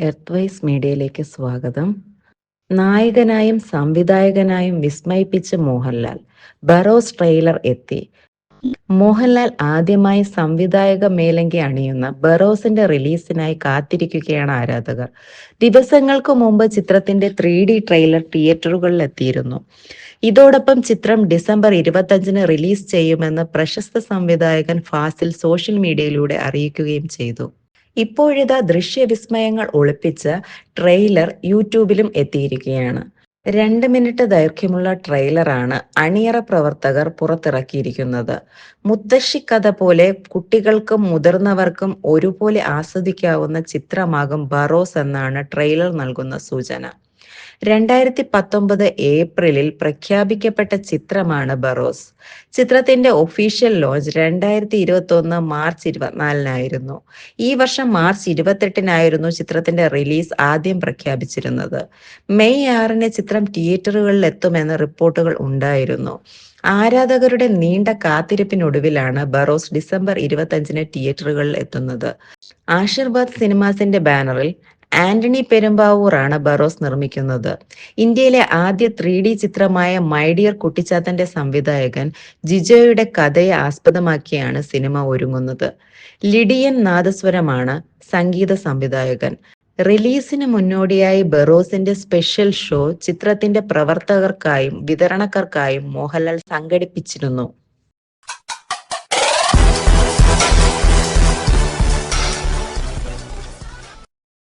Earthwise മീഡിയയിലേക്ക് സ്വാഗതം. നായകനായും സംവിധായകനായും വിസ്മയിപ്പിച്ച മോഹൻലാൽ ബറോസ് ട്രെയിലർ എത്തി. മോഹൻലാൽ ആദ്യമായി സംവിധായക മേലങ്കി അണിയുന്ന ബറോസിന്റെ റിലീസിനായി കാത്തിരിക്കുകയാണ് ആരാധകർ. ദിവസങ്ങൾക്ക് മുമ്പ് ചിത്രത്തിന്റെ ത്രീ ഡി ട്രെയിലർ തിയേറ്ററുകളിൽ എത്തിയിരുന്നു. ഇതോടൊപ്പം ചിത്രം ഡിസംബർ ഇരുപത്തഞ്ചിന് റിലീസ് ചെയ്യുമെന്ന് പ്രശസ്ത സംവിധായകൻ ഫാസിൽ സോഷ്യൽ മീഡിയയിലൂടെ അറിയിക്കുകയും ചെയ്തു. ഇപ്പോഴിതാ ദൃശ്യവിസ്മയങ്ങൾ ഒളിപ്പിച്ച് ട്രെയിലർ യൂട്യൂബിലും എത്തിയിരിക്കുകയാണ്. രണ്ട് മിനിറ്റ് ദൈർഘ്യമുള്ള ട്രെയിലറാണ് അണിയറ പ്രവർത്തകർ പുറത്തിറക്കിയിരിക്കുന്നത്. മുത്തശ്ശി കഥ പോലെ കുട്ടികൾക്കും മുതിർന്നവർക്കും ഒരുപോലെ ആസ്വദിക്കാവുന്ന ചിത്രമാകും ബറോസ് എന്നാണ് ട്രെയിലർ നൽകുന്ന സൂചന. രണ്ടായിരത്തി പത്തൊമ്പത് ഏപ്രിലിൽ പ്രഖ്യാപിക്കപ്പെട്ട ചിത്രമാണ് ബറോസ്. ചിത്രത്തിന്റെ ഒഫീഷ്യൽ ലോഞ്ച് രണ്ടായിരത്തി ഇരുപത്തി ഒന്ന് മാർച്ച് ഇരുപത്തിനാലിനായിരുന്നു. ഈ വർഷം മാർച്ച് ഇരുപത്തെട്ടിനായിരുന്നു ചിത്രത്തിന്റെ റിലീസ് ആദ്യം പ്രഖ്യാപിച്ചിരുന്നത്. മെയ് ആറിന് ചിത്രം തിയേറ്ററുകളിൽ എത്തുമെന്ന റിപ്പോർട്ടുകൾ ഉണ്ടായിരുന്നു. ആരാധകരുടെ നീണ്ട കാത്തിരിപ്പിനൊടുവിലാണ് ബറോസ് ഡിസംബർ ഇരുപത്തഞ്ചിന് തിയേറ്ററുകളിൽ എത്തുന്നത്. ആശീർവാദ് സിനിമാസിന്റെ ബാനറിൽ ആന്റണി പെരുമ്പാവൂറാണ് ബറോസ് നിർമ്മിക്കുന്നത്. ഇന്ത്യയിലെ ആദ്യ ത്രീ ഡി ചിത്രമായ മൈഡിയർ കുട്ടിച്ചാത്തന്റെ സംവിധായകൻ ജിജോയുടെ കഥയെ ആസ്പദമാക്കിയാണ് സിനിമ ഒരുങ്ങുന്നത്. ലിഡിയൻ നാദസ്വരമാണ് സംഗീത സംവിധായകൻ. റിലീസിന് മുന്നോടിയായി ബറോസിന്റെ സ്പെഷ്യൽ ഷോ ചിത്രത്തിന്റെ പ്രവർത്തകർക്കായും വിതരണക്കാർക്കായും മോഹൻലാൽ സംഘടിപ്പിച്ചിരുന്നു.